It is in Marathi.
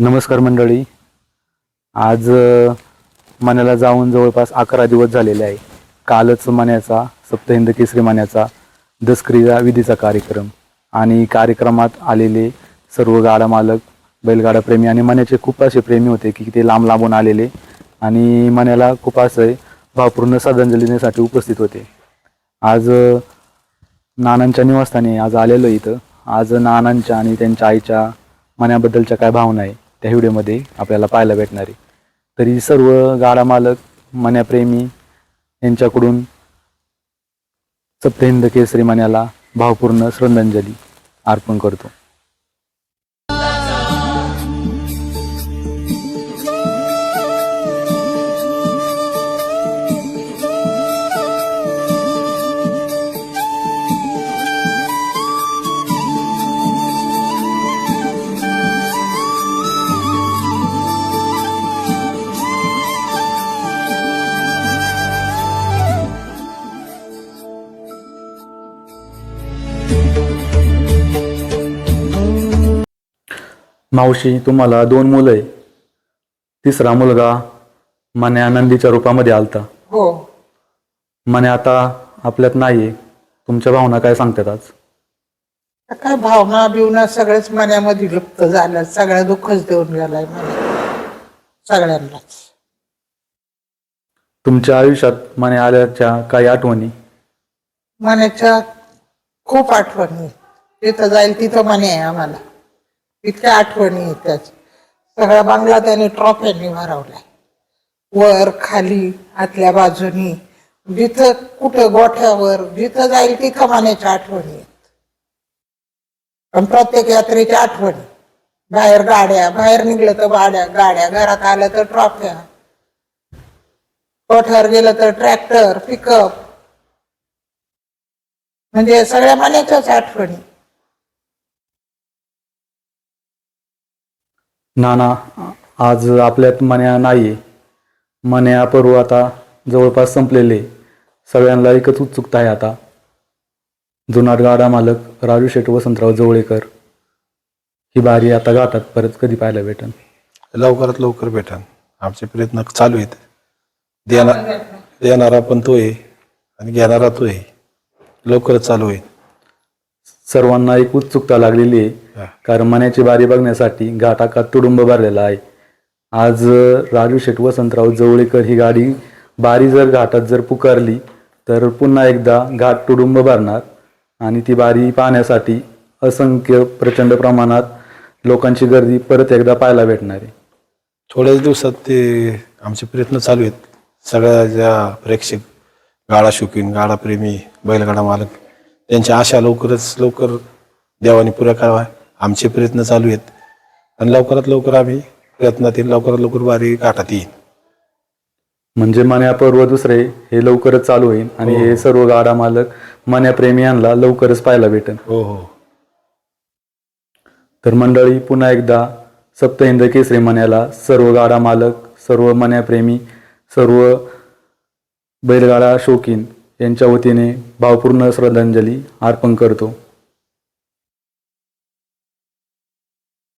नमस्कार मंडळी. आज अ, मण्याला जाऊन जवळपास अकरा दिवस झालेले आहे. कालच मण्याचा सप्तहिंद केसरी मान्याचा दसक्रिया विधीचा कार्यक्रम आणि कार्यक्रमात आलेले सर्व गाडा मालक बैलगाडा प्रेमी आणि मण्याचे खूप असे प्रेमी होते की ते लांब लांबून आलेले आणि मण्याला खूप असं भावपूर्ण श्रद्धांजली देण्यासाठी उपस्थित होते. आज नानांच्या निवासस्थानी आज आलेलो इथं. आज नानांच्या आणि त्यांच्या आईच्या मण्याबद्दलच्या काय भावना आहे? त्या व्हिडिओमध्ये आपल्याला पाहायला भेटणार आहे. तरी सर्व गाडा मालक मन्याप्रेमी यांच्याकडून सप्तहिंद केसरी मन्याला भावपूर्ण श्रद्धांजली अर्पण करतो. मावशी तुम्हाला दोन मुलं आहे. तिसरा मुलगा मने आनंदीच्या रूपामध्ये आलता. हो. मने आता आपल्यात नाहीये. तुमच्या भावना काय सांगतात आज? काय भावना बिवना सगळ्याच मनामध्ये लुप्त झालं सगळ्या दुःखच देऊन गेलाय मला सगळ्यांनाच. तुमच्या आयुष्यात मने आल्याच्या काही आठवणी? मनाच्या खूप आठवणी तिथं जाईल तिथं म्हणे आहे आम्हाला. इतक्या आठवणी आहेत त्याच्या. सगळा बांगला त्याने ट्रॉफ्यांनी भरवलाय. वर खाली आतल्या बाजूनी. जिथं कुठं गोठ्यावर जिथं जाईल तिथं मनाच्या आठवणी आहेत. पण प्रत्येक यात्रेच्या आठवणी. बाहेर गाड्या बाहेर निघलं तर गाड्या गाड्या घरात आलं तर ट्रॉफ्या. गोठ्यावर गेलं तर ट्रॅक्टर पिकअप. म्हणजे सगळ्या मनाच्याच आठवणी. नाना आज आपल्यात मन्या नाहीये. मन्या पर्व आता जवळपास संपलेले. सगळ्यांना एकच उत्सुकता आहे आता. जुनाट गाडा मालक राजू शेठ वसंतराव जवळेकर. ही बारी आता घाटात परत कधी पाहायला भेटेल लवकरात लवकर भेटन. आमचे प्रयत्न चालू आहेत. देणार देणारा पण तो आहे आणि घेणारा तो आहे. लवकरच चालू होईल. सर्वांना एक उत्सुकता लागलेली आहे. कारण मण्याची बारी बघण्यासाठी घाटाकात तुडुंब भरलेला आहे. आज राजू शेठ वसंतराव जवळेकर ही गाडी बारी जर घाटात जर पुकारली तर पुन्हा एकदा घाट तुडुंब भरणार. आणि ती बारी पाहण्यासाठी असंख्य प्रचंड प्रमाणात लोकांची गर्दी परत एकदा पाहायला भेटणार आहे. थोड्याच दिवसात ते आमचे प्रयत्न चालू आहेत. सगळ्या ज्या प्रेक्षक गाडा शौकीन गाडा प्रेमी बैलगाडा मालक. त्यांच्या आशा लवकरच लवकर देवाने पुऱ्या करावा आमचे प्रयत्न चालू आहेत. आणि लवकरात लवकर आम्ही प्रयत्नातील लवकरात लवकर बारी गाठात येईल म्हणजे मन्या पर्व दुसरे हे लवकरच चालू होईल आणि हे सर्व गाडा मालक मन्याप्रेमी यांना लवकरच पाहायला भेटेल. हो हो. तर मंडळी पुन्हा एकदा सप्तहिंद केसरी मण्याला सर्व गाडा मालक सर्व मन्याप्रेमी सर्व बैलगाडा शौकीन यांच्या वतीने भावपूर्ण श्रद्धांजली अर्पण करतो.